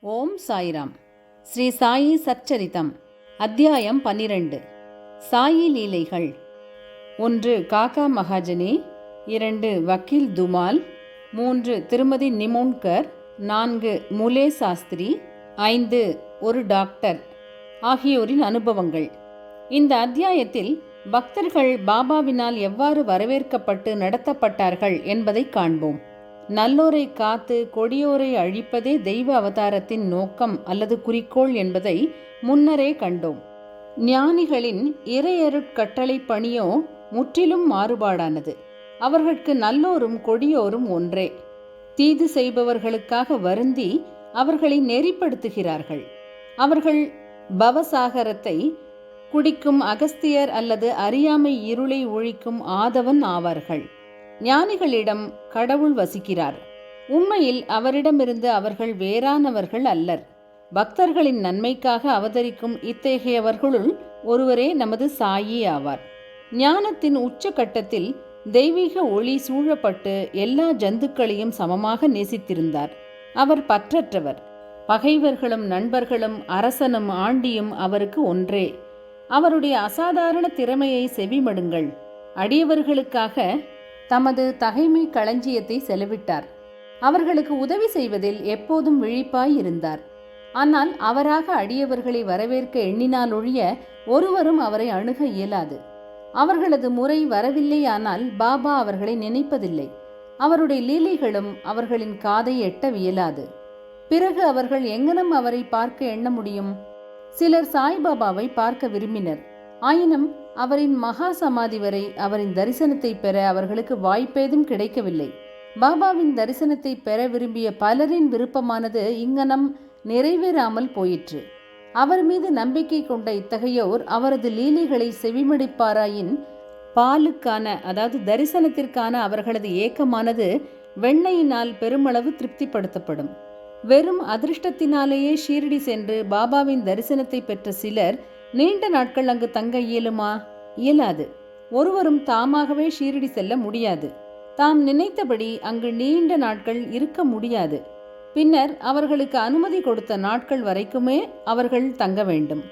ஓம் சாய்ராம். ஸ்ரீ சாயி சச்சரிதம். அத்தியாயம் பன்னிரண்டு. சாயி லீலைகள். ஒன்று காக்கா மகாஜனி. இரண்டு வக்கீல் துமால். மூன்று திருமதி நிமோன்கர். நான்கு முலே சாஸ்திரி. ஐந்து ஒரு டாக்டர். ஆகியோரின் அனுபவங்கள். இந்த அத்தியாயத்தில் பக்தர்கள் பாபாவினால் எவ்வாறு வரவேற்கப்பட்டு நடத்தப்பட்டார்கள் என்பதை காண்போம். நல்லோரை காத்து கொடியோரை அழிப்பதே தெய்வ அவதாரத்தின் நோக்கம் அல்லது குறிக்கோள் என்பதை முன்னரே கண்டோம். ஞானிகளின் இறையருட்கட்டளை பணியோ முற்றிலும் மாறுபாடானது. அவர்களுக்கு நல்லோரும் கொடியோரும் ஒன்றே. தீது செய்பவர்களுக்காக வருந்தி அவர்களை நெறிப்படுத்துகிறார்கள். அவர்கள் பவசாகரத்தை குடிக்கும் அகஸ்தியர் அல்லது அறியாமை இருளை ஒழிக்கும் ஆதவன் ஆவார்கள். ஞானிகளிடம் கடவுள் வசிக்கிறார். உண்மையில் அவரிடமிருந்து அவர்கள் வேறானவர்கள் அல்லர். பக்தர்களின் நன்மைக்காக அவதரிக்கும் இத்தகையவர்களுள் ஒருவரே நமது சாயி ஆவார். ஞானத்தின் உச்சகட்டத்தில் தெய்வீக ஒளி சூழப்பட்டு எல்லா ஜந்துக்களையும் சமமாக நேசித்திருந்தார். அவர் பற்றற்றவர். பகைவர்களும் நண்பர்களும் அரசனும் ஆண்டியும் அவருக்கு ஒன்றே. அவருடைய அசாதாரண திறமையை செவிமடுங்கள். அடியவர்களுக்காக தமது தகைமை களஞ்சியத்தை செலவிட்டார். அவர்களுக்கு உதவி செய்வதில் எப்போதும் விழிப்பாய் இருந்தார் ஆனால் அவராக அடியவர்களை வரவேற்க எண்ணினாலொழிய ஒருவரும் அவரை அணுக இயலாது. அவர்களது முறை வரவில்லையானால் பாபா அவர்களை நினைப்பதில்லை. அவருடைய லீலைகளும் அவர்களின் காதை எட்டவியலாது பிறகு அவர்கள் எங்கனம் அவரை பார்க்க எண்ண முடியும்? சிலர் சாய்பாபாவை பார்க்க விரும்பினர். ஆயினும் அவரின் மகா சமாதி வரை அவரின் தரிசனத்தை பெற அவர்களுக்கு வாய்ப்பேதும் கிடைக்கவில்லை. பாபாவின் தரிசனத்தை பெற விரும்பிய பலரின் விருப்பமானது இங்கனம் நிறைவேறாமல் போயிற்று. அவர் மீது நம்பிக்கை கொண்ட இத்தகையோர் அவரது லீலைகளை செவிமடிப்பாராயின் பாலுக்கான அதாவது தரிசனத்திற்கான அவர்களது ஏக்கமானது வெண்ணையினால் பெருமளவு திருப்திப்படுத்தப்படும். வெறும் அதிர்ஷ்டத்தினாலேயே ஷீரடி சென்று பாபாவின் தரிசனத்தை பெற்ற சிலர் நீண்ட நாட்கள் அங்கு தங்க இயலுமா? இயலாது. ஒருவரும் தாமாகவே ஷீரடி செல்ல முடியாது. தாம் நினைத்தபடி அங்கு நீண்ட நாட்கள் இருக்க முடியாது. பின்னர் அவர்களுக்கு அனுமதி கொடுத்த நாட்கள் வரைக்குமே அவர்கள் தங்க வேண்டும்.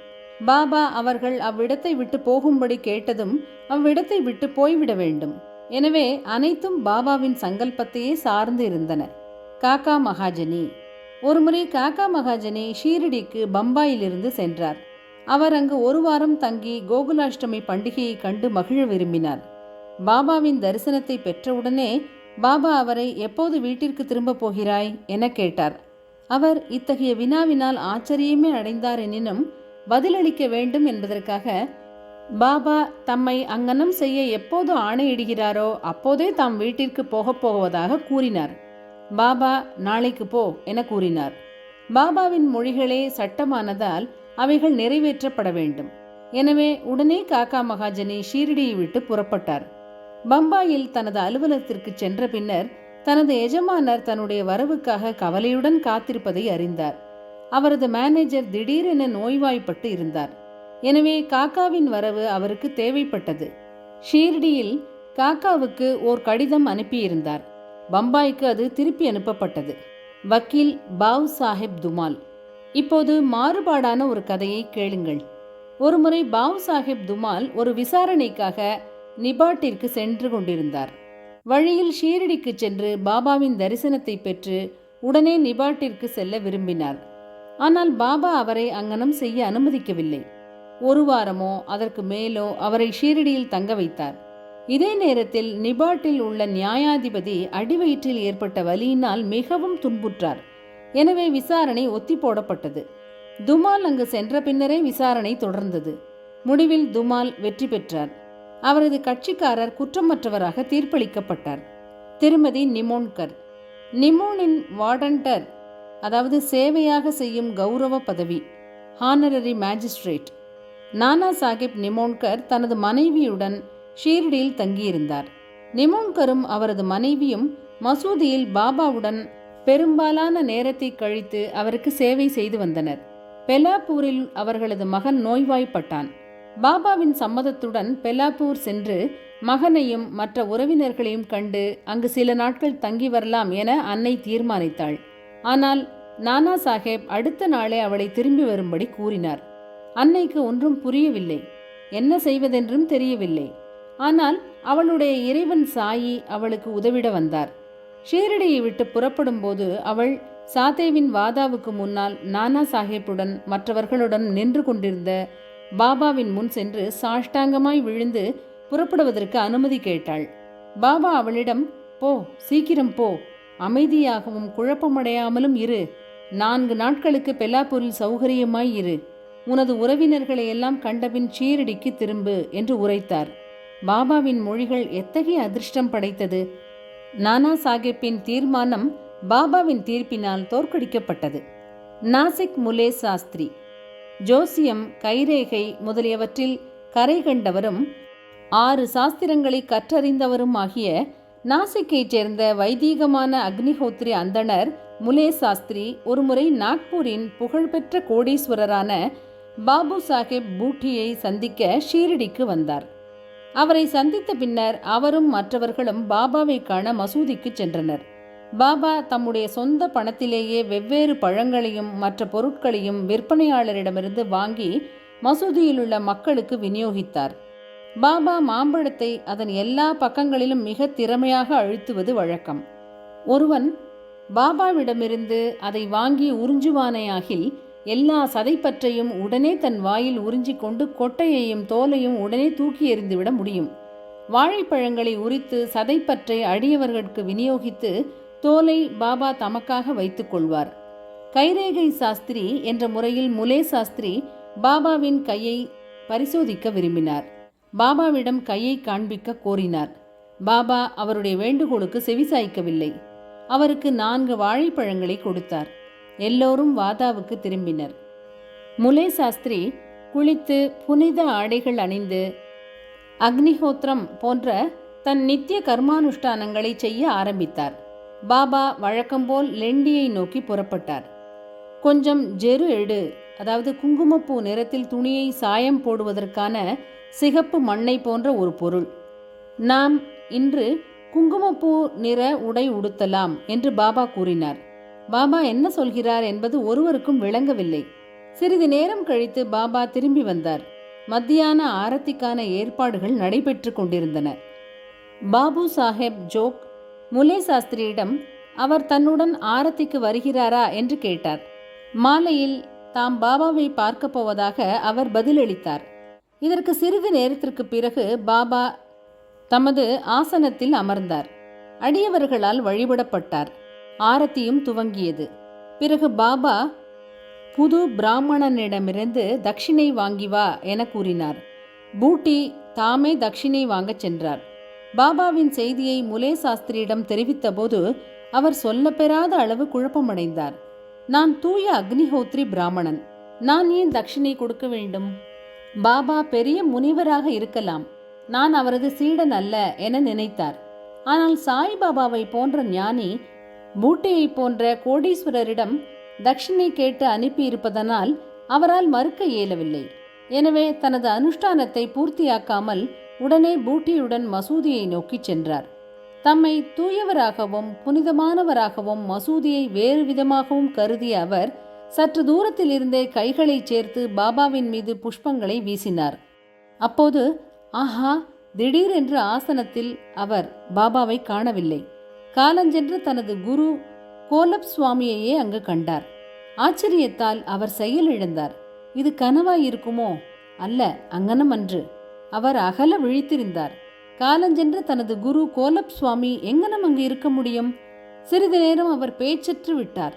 பாபா அவர்கள் அவ்விடத்தை விட்டு போகும்படி கேட்டதும் அவ்விடத்தை விட்டு போய்விட வேண்டும். எனவே அனைத்தும் பாபாவின் சங்கல்பத்தையே சார்ந்து இருந்தன. காக்கா மகாஜனி. ஒருமுறை காக்கா மகாஜனி ஷீரடிக்கு பம்பாயிலிருந்து சென்றார். அவர் அங்கு ஒரு வாரம் தங்கி கோகுலாஷ்டமி பண்டிகையை கண்டு மகிழ விரும்பினார். பாபாவின் தரிசனத்தை பெற்றவுடனே பாபா அவரை எப்போது வீட்டிற்கு திரும்ப போகிறாய்? என கேட்டார். அவர் இத்தகைய வினாவினால் ஆச்சரியமே அடைந்தார் எனினும் பதிலளிக்க வேண்டும் என்பதற்காக பாபா தம்மை அங்கனம் செய்ய எப்போது ஆணையிடுகிறாரோ அப்போதே தாம் வீட்டிற்கு போகப் போவதாக கூறினார். பாபா நாளைக்கு போ என கூறினார். பாபாவின் மொழிகளே சட்டமானதால் அவைகள் நிறைவேற்றப்பட வேண்டும். எனவே உடனே காக்கா மகாஜனி ஷீரடியை விட்டு புறப்பட்டார். பம்பாயில் தனது அலுவலகத்திற்கு சென்ற பின்னர் தனது எஜமானர் தன்னுடைய வரவுக்காக கவலையுடன் காத்திருப்பதை அறிந்தார். அவரது மேனேஜர் திடீரென நோய்வாய்ப்பட்டு இருந்தார். எனவே காக்காவின் வரவு அவருக்கு தேவைப்பட்டது. ஷீரடியில் காக்காவுக்கு ஓர் கடிதம் அனுப்பியிருந்தார். பம்பாய்க்கு அது திருப்பி அனுப்பப்பட்டது. வக்கீல் பாவ் சாஹிப் துமால். இப்போது மாறுபாடான ஒரு கதையை கேளுங்கள். ஒருமுறை பாபு சாஹிப் துமால் ஒரு விசாரணைக்காக நிபாட்டிற்கு சென்று கொண்டிருந்தார். வழியில் ஷீரடிக்கு சென்று பாபாவின் தரிசனத்தை பெற்று உடனே நிபாட்டிற்கு செல்ல விரும்பினார். ஆனால் பாபா அவரை அங்கனம் செய்ய அனுமதிக்கவில்லை. ஒரு வாரமோ அதற்கு மேலோ அவரை ஷீரடியில் தங்க வைத்தார். இதே நேரத்தில் நிபாட்டில் உள்ள நியாயாதிபதி அடிவயிற்றில் ஏற்பட்ட வலியினால் மிகவும் துன்புற்றார். எனவே விசாரணை ஒத்தி போடப்பட்டது. துமால் அங்கு சென்ற பின்னரே விசாரணை தொடர்ந்தது. முடிவில் துமால் வெற்றி பெற்றார். அவரது கட்சிக்காரர் குற்றமற்றவராக தீர்ப்பளிக்கப்பட்டார். திருமதி நிமோன்கர். நிமோனின் வார்டன்டர் அதாவது சேவையாக செய்யும் கௌரவ பதவி ஹானரரி மேஜிஸ்ட்ரேட். நானா சாஹிப் நிமோன்கர் தனது மனைவியுடன் ஷீரடியில் தங்கியிருந்தார். நிமோன்கரும் அவரது மனைவியும் மசூதியில் பாபாவுடன் பெரும்பாலான நேரத்தை கழித்து அவருக்கு சேவை செய்து வந்தனர். பெலாப்பூரில் அவர்களது மகன் நோய்வாய்ப்பட்டான். பாபாவின் சம்மதத்துடன் பெலாப்பூர் சென்று மகனையும் மற்ற உறவினர்களையும் கண்டு அங்கு சில நாட்கள் தங்கி வரலாம் என அன்னை தீர்மானித்தாள். ஆனால் நானா சாஹேப் அடுத்த நாளே அவளை திரும்பி வரும்படி கூறினார். அன்னைக்கு ஒன்றும் புரியவில்லை. என்ன செய்வதென்றும் தெரியவில்லை. ஆனால் அவளுடைய இறைவன் சாயி அவளுக்கு உதவிட வந்தார். ஷீரடியை விட்டு புறப்படும்போது அவள் சாதேவின் வாதாவுக்கு முன்னால் நானா சாஹேப்புடன் மற்றவர்களுடன் நின்று கொண்டிருந்த பாபாவின் முன் சென்று சாஷ்டாங்கமாய் விழுந்து புறப்படுவதற்கு அனுமதி கேட்டாள். பாபா அவளிடம் போ சீக்கிரம் போ. அமைதியாகவும் குழப்பமடையாமலும் இரு. நான்கு நாட்களுக்கு பெல்லாப்பூரில் சௌகரியமாய் இரு. உனது உறவினர்களை எல்லாம் கண்டபின் சீரடிக்கு திரும்பு என்று உரைத்தார். பாபாவின் மொழிகள் எத்தகைய அதிர்ஷ்டம் படைத்தது? நானா சாஹிப்பின் தீர்மானம் பாபாவின் தீர்ப்பினால் தோற்கடிக்கப்பட்டது. நாசிக் முலே சாஸ்திரி ஜோசியம் கைரேகை முதலியவற்றில் கரை கண்டவரும் ஆறு சாஸ்திரங்களை கற்றறிந்தவரும் ஆகிய நாசிக்கைச் சேர்ந்த வைதீகமான அக்னிஹோத்ரி அந்தணர் முலே சாஸ்திரி ஒருமுறை நாக்பூரின் புகழ்பெற்ற கோடீஸ்வரரான பாபு சாஹேப் பூட்டியை சந்திக்க ஷீரடிக்கு வந்தார். அவரை சந்தித்த பின்னர் அவரும் மற்றவர்களும் பாபாவை காண மசூதிக்கு சென்றனர். பாபா தம்முடைய சொந்த பணத்திலேயே வெவ்வேறு பழங்களையும் மற்ற பொருட்களையும் விற்பனையாளரிடமிருந்து வாங்கி மசூதியில் உள்ள மக்களுக்கு விநியோகித்தார். பாபா மாம்பழத்தை அதன் எல்லா பக்கங்களிலும் மிக திறமையாக அழுத்துவது வழக்கம். ஒருவன் பாபாவிடமிருந்து அதை வாங்கி உறிஞ்சுவானையாகில் எல்லா சதைப்பற்றையும் உடனே தன் வாயில் உறிஞ்சிக்கொண்டு கொட்டையையும் தோலையும் உடனே தூக்கி எறிந்துவிட முடியும். வாழைப்பழங்களை உரித்து சதைப்பற்றை அடியவர்களுக்கு விநியோகித்து தோலை பாபா தமக்காக வைத்துக் கொள்வார். கைரேகை சாஸ்திரி என்ற முறையில் முலே சாஸ்திரி பாபாவின் கையை பரிசோதிக்க விரும்பினார். பாபாவிடம் கையை காண்பிக்க கோரினார். பாபா அவருடைய வேண்டுகோளுக்கு செவிசாய்க்கவில்லை. அவருக்கு நான்கு வாழைப்பழங்களை கொடுத்தார். எல்லோரும் வாதாவுக்கு திரும்பினர். முலே சாஸ்திரி குளித்து புனித ஆடைகள் அணிந்து அக்னிஹோத்திரம் போன்ற தன் நித்திய கர்மானுஷ்டானங்களை செய்ய ஆரம்பித்தார். பாபா வழக்கம்போல் லெண்டியை நோக்கி புறப்பட்டார். கொஞ்சம் ஜெரு எடு அதாவது குங்குமப்பூ நிறத்தில் துணியை சாயம் போடுவதற்கான சிகப்பு மண்ணை போன்ற ஒரு பொருள். நாம் இன்று குங்குமப்பூ நிற உடை உடுத்தலாம் என்று பாபா கூறினார். பாபா என்ன சொல்கிறார் என்பது ஒருவருக்கும் விளங்கவில்லை. சிறிது நேரம் கழித்து பாபா திரும்பி வந்தார். மத்தியான ஆரத்திக்கான ஏற்பாடுகள் நடைபெற்று கொண்டிருந்தன. பாபு சாஹேப் ஜோக் முலே சாஸ்திரியிடம் அவர் தன்னுடன் ஆரத்திக்கு வருகிறாரா என்று கேட்டார். மாலையில் தாம் பாபாவை பார்க்கப் போவதாக அவர் பதிலளித்தார். இதற்கு சிறிது நேரத்திற்கு பிறகு பாபா தமது ஆசனத்தில் அமர்ந்தார். அடியவர்களால் வழிபடப்பட்டார். ஆரத்தியும் துவங்கியது. பிறகு பாபா புது பிராமணனிடமிருந்து தட்சிணை வாங்கி வா என கூறினார். பூட்டி தாமே தட்சிணை வாங்கச் சென்றார். பாபாவின் செய்தியை முலே சாஸ்திரியிடம் தெரிவித்தபோது அவர் சொல்லப்பெறாத அளவு குழப்பமடைந்தார். நான் தூய அக்னிஹோத்ரி பிராமணன். நான் ஏன் தட்சிணை கொடுக்க வேண்டும்? பாபா பெரிய முனிவராக இருக்கலாம். நான் அவரது சீடன் அல்ல என நினைத்தார். ஆனால் சாய்பாபாவை போன்ற ஞானி பூட்டியை போன்ற கோடீஸ்வரரிடம் தட்சிணை கேட்டு அனுப்பியிருப்பதனால் அவரால் மறுக்க இயலவில்லை. எனவே தனது அனுஷ்டானத்தை பூர்த்தியாக்காமல் உடனே பூட்டியுடன் மசூதியை நோக்கிச் சென்றார். தம்மை தூயவராகவும் புனிதமானவராகவும் மசூதியை வேறு விதமாகவும் கருதிய அவர் சற்று தூரத்தில் இருந்தே கைகளை சேர்த்து பாபாவின் மீது புஷ்பங்களை வீசினார். அப்போது ஆஹா திடீரென்று ஆசனத்தில் அவர் பாபாவை காணவில்லை. காலஞ்சென்று தனது குரு கோலப் சுவாமியையே அங்கு கண்டார். ஆச்சரியத்தால் அவர் செயலிழந்தார் இது கனவாய் இருக்குமோ? அல்ல அங்கனம் அன்று அவர் அகல விழித்திருந்தார். காலஞ்சென்று தனது குரு கோலப் சுவாமி எங்கனம் அங்கு இருக்க முடியும்? சிறிது நேரம் அவர் பேச்சற்று விட்டார்.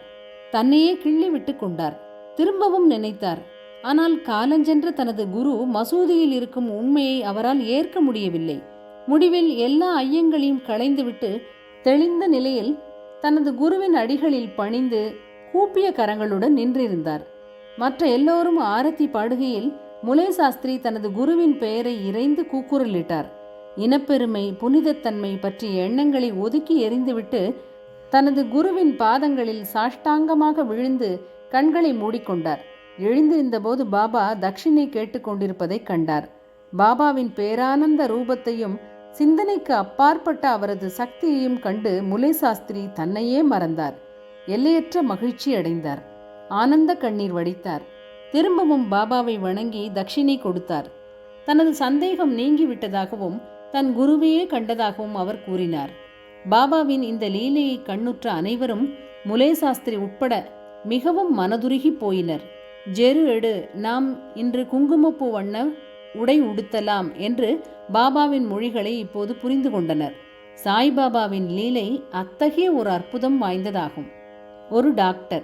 தன்னையே கிள்ளி விட்டு கொண்டார். திரும்பவும் நினைத்தார். ஆனால் காலஞ்சென்று தனது குரு மசூதியில் இருக்கும் உண்மையை அவரால் ஏற்க முடியவில்லை. முடிவில் எல்லா ஐயங்களையும் களைந்துவிட்டு தெளிந்த நிலையில் தனது குருவின் அடிகளில் பணிந்து கூப்பிய கரங்களுடன் நின்றிருந்தார். மற்ற எல்லோரும் ஆரத்தி பாடுகையில் முலே சாஸ்திரி தனது குருவின் பெயரை இறைந்து கூக்குரலிட்டார். இனப்பெருமை புனிதத்தன்மை பற்றிய எண்ணங்களை ஒதுக்கி எறிந்துவிட்டு தனது குருவின் பாதங்களில் சாஷ்டாங்கமாக விழுந்து கண்களை மூடிக்கொண்டார். எழுந்திருந்தபோது பாபா தட்சிணை கேட்டுக்கொண்டிருப்பதைக் கண்டார். பாபாவின் பேரானந்த ரூபத்தையும் சிந்தனைக்கு அப்பாற்பட்ட அவரது சக்தியையும் கண்டு முலை சாஸ்திரி தன்னையே மறந்தார். எல்லையற்ற மகிழ்ச்சி அடைந்தார். ஆனந்த கண்ணீர் வடித்தார். திரும்பவும் பாபாவை வணங்கி தட்சிணை கொடுத்தார். தனது சந்தேகம் நீங்கிவிட்டதாகவும் தன் குருவையே கண்டதாகவும் அவர் கூறினார். பாபாவின் இந்த லீலையை கண்ணுற்ற அனைவரும் முலே சாஸ்திரி உட்பட மிகவும் மனதுருகி போயினர். ஜெரு எடு நாம் இன்று குங்குமப்பூ வண்ண உடை உடுத்தலாம் என்று பாபாவின் மொழிகளை இப்போது புரிந்து கொண்டனர். சாய்பாபாவின் லீலை அத்தகைய ஒரு அற்புதம் வாய்ந்ததாகும். ஒரு டாக்டர்.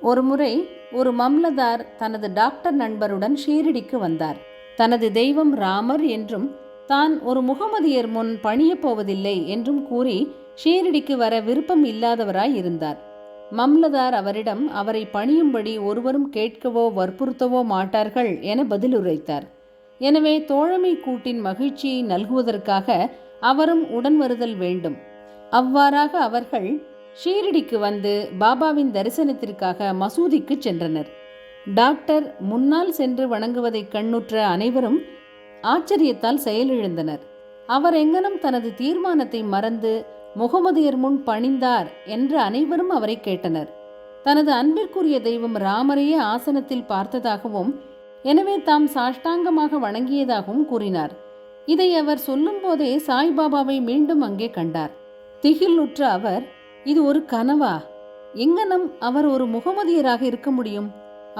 ஒருமுறை ஒரு மம்லதார் தனது டாக்டர் நண்பருடன் ஷீரடிக்கு வந்தார். தனது தெய்வம் ராமர் என்றும் தான் ஒரு முகமதியர் முன் பணியப் போவதில்லை என்றும் கூறி ஷீரடிக்கு வர விருப்பம் இல்லாதவராய் இருந்தார். மம்லதார் அவரிடம் அவரை பணியும்படி ஒருவரும் கேட்கவோ வற்புறுத்தவோ மாட்டார்கள் என பதிலுரைத்தார். எனவே தோழமை கூட்டின் மகிழ்ச்சியை நல்குவதற்காக அவரும் உடன் வருதல் வேண்டும். அவ்வாறாக அவர்கள் ஷீரடிக்கு வந்து பாபாவின் தரிசனத்திற்காக மசூதிக்கு சென்றனர். டாக்டர் முன்னால் சென்று வணங்குவதை கண்ணுற்ற அனைவரும் ஆச்சரியத்தால் செயலிழந்தனர். அவர் எங்கனும் தனது தீர்மானத்தை மறந்து முகமதியர் முன் பணிந்தார் என்று அனைவரும் அவரை கேட்டனர். தனது அன்பிற்குரிய தெய்வம் ராமரையே ஆசனத்தில் பார்த்ததாகவும் எனவே தாம் சாஷ்டாங்கமாக வணங்கியதாகவும் கூறினார். இதை அவர் சொல்லும்போதே சாய்பாபாவை மீண்டும் அங்கே கண்டார். திகிலுற்ற அவர் இது ஒரு கனவா? எங்கனம் அவர் ஒரு முகமதியராக இருக்க முடியும்?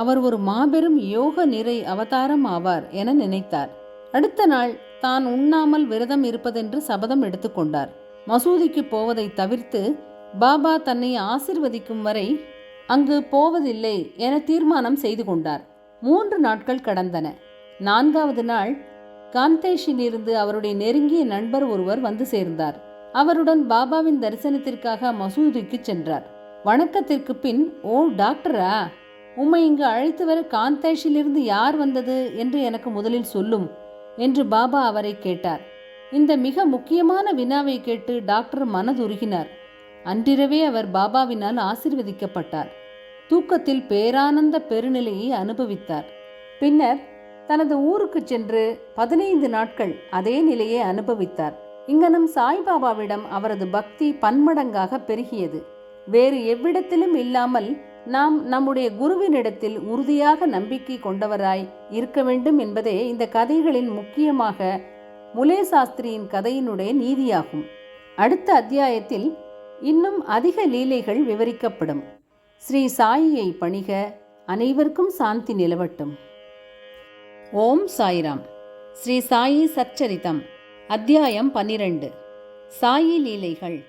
அவர் ஒரு மாபெரும் யோக நிறை அவதாரம் ஆவார் என நினைத்தார். அடுத்த நாள் தான் உண்ணாமல் விரதம் இருப்பதென்று சபதம் எடுத்துக்கொண்டார் மசூதிக்கு போவதை தவிர்த்து பாபா தன்னை ஆசிர்வதிக்கும் வரை அங்கு போவதில்லை என தீர்மானம் செய்து கொண்டார். மூன்று நாட்கள் கடந்தன. நான்காவது நாள் காந்தேஷிலிருந்து அவருடைய நெருங்கிய நண்பர் ஒருவர் வந்து சேர்ந்தார். அவருடன் பாபாவின் தரிசனத்திற்காக மசூதிக்கு சென்றார். வணக்கத்திற்கு பின் ஓ டாக்டரா உம்மை இங்கு அழைத்து வர காந்தேஷிலிருந்து யார் வந்தது என்று எனக்கு முதலில் சொல்லும் என்று பாபா அவரை கேட்டார். இந்த மிக முக்கியமான வினாவை கேட்டு டாக்டர் மனதுருகினார். அன்றிரவே அவர் பாபாவினால் ஆசிர்வதிக்கப்பட்டார். தூக்கத்தில் பேரானந்த பெருநிலையை அனுபவித்தார். பின்னர் தனது ஊருக்கு சென்று பதினைந்து நாட்கள் அதே நிலையை அனுபவித்தார். இங்கனம் சாய்பாபாவிடம் அவரது பக்தி பன்மடங்காக பெருகியது. வேறு எவ்விடத்திலும் இல்லாமல் நாம் நம்முடைய குருவினிடத்தில் உறுதியாக நம்பிக்கை கொண்டவராய் இருக்க வேண்டும் என்பதே இந்த கதைகளின் முக்கியமாக முலே சாஸ்திரியின் கதையினுடைய நீதியாகும். அடுத்த அத்தியாயத்தில் இன்னும் அதிக லீலைகள் விவரிக்கப்படும். ஸ்ரீ சாயியை பணிக அனைவருக்கும் சாந்தி நிலவட்டும். ஓம் சாய்ராம். ஸ்ரீ சாயி சச்சரிதம். அத்தியாயம் பன்னிரண்டு. சாயி லீலைகள்.